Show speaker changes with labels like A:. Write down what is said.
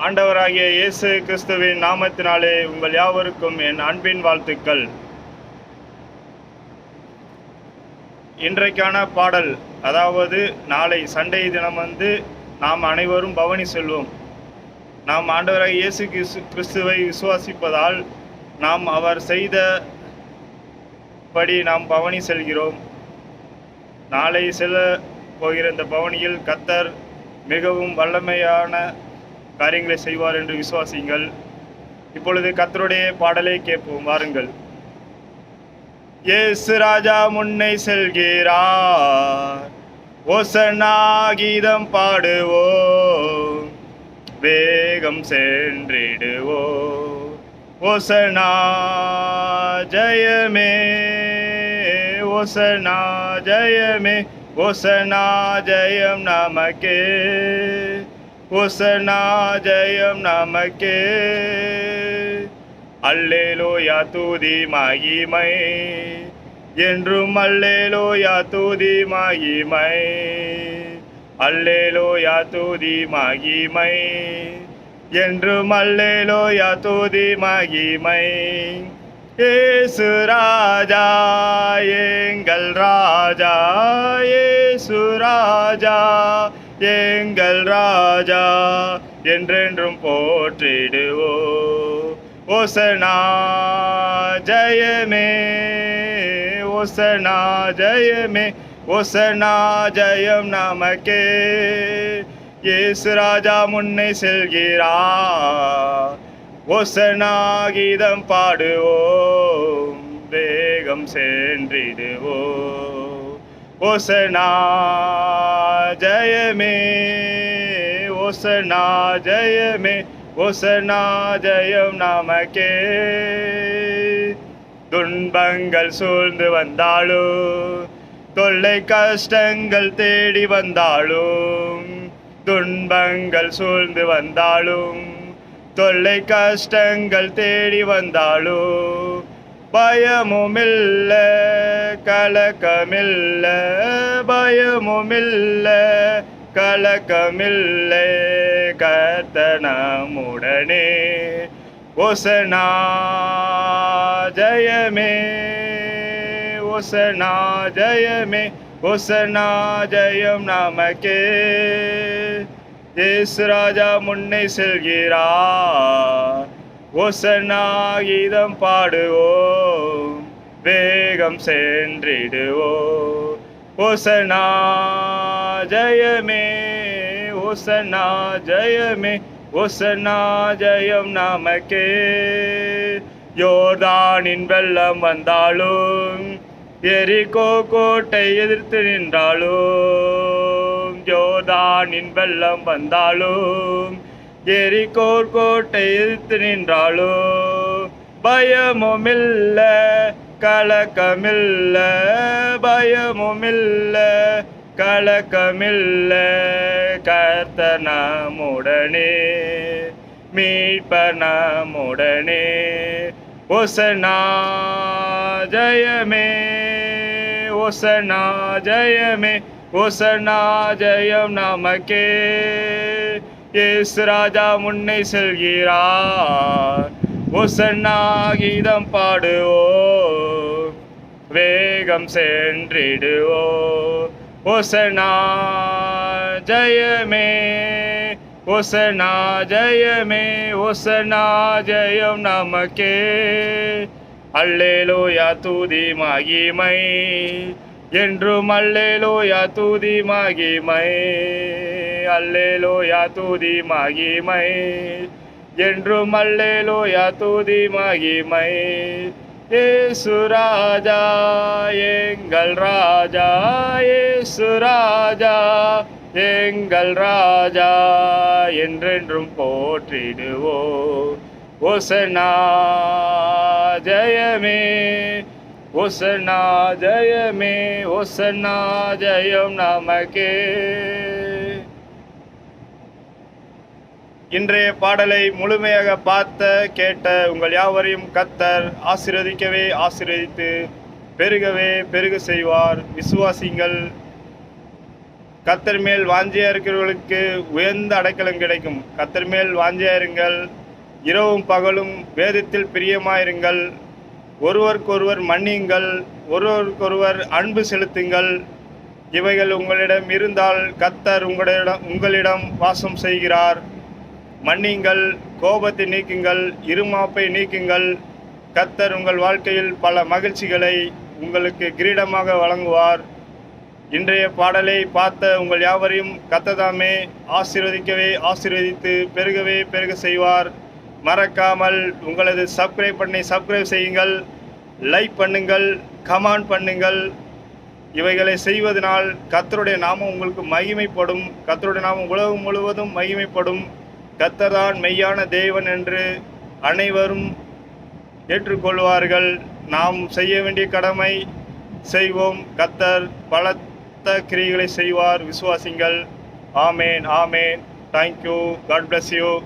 A: ஆண்டவராகிய இயேசு கிறிஸ்துவின் நாமத்தினாலே உங்கள் யாவருக்கும் என் அன்பின் வாழ்த்துக்கள். இன்றைக்கான பாடல் அதாவது நாளை சண்டை தினம் வந்து நாம் அனைவரும் பவனி செல்வோம். நாம் ஆண்டவராக இயேசு கிறிஸ்துவை விசுவாசிப்பதால் நாம் அவர் செய்த படி நாம் பவனி செல்கிறோம். நாளை செல்ல போகிற இந்த பவனியில் கத்தர் மிகவும் வல்லமையான காரியங்களை செய்வார் என்று விசுவாசிங்கள் இப்பொழுது கத்தருடைய பாடலை கேட்போம். வாருங்கள். இயேசு ராஜா முன்னை செல்கிறார். ஓசனா கீதம் பாடுவோம். வேகம் சென்றிடுவோம். ஓசனா ஜெயமே ஓசனா ஜெயமே ஓசனா ஜெயம் நமக்கே. ஓசனா ஜெயம் நமக்கே. அல்லேலோயா தூதி மகிமை. என்றும் அல்லேலோயா தூதி மகிமை. அல்லேலோயா தூதி மகிமை. என்றும் அல்லேலோயா தூதி மகிமை. ஏசு ராஜா எங்கள் ராஜா ஏசு ராஜா. எங்கள் ராஜா என்றென்றும் போற்றிடுவோ. ஓசனா ஜெயமே ஓசனா ஜெயமே ஓசனா ஜெயம் நமக்கே. இயேசு ராஜா முன்னே செல்கிறார் ஓசனா கீதம் பாடுவோம் வேகம் சென்றிடுவோம். ஓசனா ஜயமே ஓசனா ஜயமே ஓசனா ஜயம் நமக்கே. துன்பங்கள் சூழ்ந்து வந்தாலும் தொல்லை கஷ்டங்கள் தேடி வந்தாலும் துன்பங்கள் சூழ்ந்து வந்தாலும் தொல்லை கஷ்டங்கள் தேடி வந்தாலும் பயமுமில்ல. கலக்கமில்ல பயமுமில்ல. கலக்கமில்லை கத்தனமுடனே ஒசனா ஜெயமே ஒசனா ஜெயமே ஒசனா ஜெயம் நமக்கே. இயேசு ராஜா முன்னே செல்கிறார் ஒசனா கீதம் பாடுவோம். வேகம் சென்றிடுவோ. ஓசனா ஜயமே ஓசனா ஜயமே ஓசனா ஜயம் நமக்கே. யோர்தானின் வெள்ளம் வந்தாலும் எரிகோ கோட்டை எதிர்த்து நின்றாலும் யோர்தானின் வெள்ளம் வந்தாலும் எரிகோர் கோட்டை எதிர்த்து நின்றாலும் பயமும் இல்லை கலக்கமில்ல பயமுமில்ல கலக்கமில்ல. கர்த்தனமுடனே மீட்பனமுடனே ஒசனா ஜெயமே ஒசனா ஜெயமே ஒசனா ஜயம் நமக்கே. இயேசு ராஜா முன்னே செல்கிறார் ஒசன்னா கீதம் பாடுவோ வேகம் சென்றிடுவோ. ஒசனா ஜயமே. ஒசனா ஜயமே. ஒசனா ஜயம் நமக்கே. அல்லேலோயா தூதி மகிமை. என்றும் அல்லேலோயா தூதி மகிமை. அல்லேலோயா தூதி மகிமை. என்றும் அல்லேலோயா தூதி மகிமை. ஏசு ராஜா எங்கள் ராஜா ஏசு ராஜா எங்கள் ராஜா என்றென்றும் போற்றிடுவோ. ஒசனா ஜயமே ஒசனா ஜயமே ஒசனா ஜயம் நமக்கே. இன்றைய பாடலை முழுமையாக பார்த்த கேட்ட உங்கள் யாவரையும் கத்தர் ஆசிர்வதிக்கவே ஆசிர்வதித்து பெருகவே பெருக செய்வார். விசுவாசிங்கள் கத்தர் மேல் வாஞ்சியா இருக்கிறவர்களுக்கு உயர்ந்த அடைக்கலம் கிடைக்கும். கத்தர் மேல் வாஞ்சியா இருங்கள். இரவும் பகலும் வேதத்தில் பிரியமாயிருங்கள். ஒருவருக்கொருவர் மன்னியுங்கள். ஒருவருக்கொருவர் அன்பு செலுத்துங்கள். இவைகள் உங்களிடம் இருந்தால் கத்தர் உங்களிடம் உங்களிடம் வாசம் செய்கிறார். மன்னியுங்கள் கோபத்தை நீக்குங்கள் இருமாப்பை நீக்குங்கள். கத்தர் உங்கள் வாழ்க்கையில் பல மகிழ்ச்சிகளை உங்களுக்கு கிரீடமாக வழங்குவார். இன்றைய பாடலை பார்த்த உங்கள் யாவரையும் கத்ததாமே ஆசீர்வதிக்கவே ஆசீர்வதித்து பெருகவே பெருக செய்வார். மறக்காமல் உங்களது சப்ஸ்கிரைப் பண்ணி சப்ஸ்கிரைப் செய்யுங்கள். லைக் பண்ணுங்கள் கமெண்ட் பண்ணுங்கள். இவைகளை செய்வதனால் கத்தருடைய நாமம் உங்களுக்கு மகிமைப்படும். கத்தருடைய நாமம் உலகம் முழுவதும் மகிமைப்படும். கத்தர்தான் மெய்யான தேவன் என்று அனைவரும் ஏற்றுக்கொள்வார்கள். நாம் செய்ய வேண்டிய கடமை செய்வோம். கத்தர் பலத்த கிரிகளை செய்வார். விசுவாசிங்கள். ஆமேன் ஆமேன். Thank you God bless you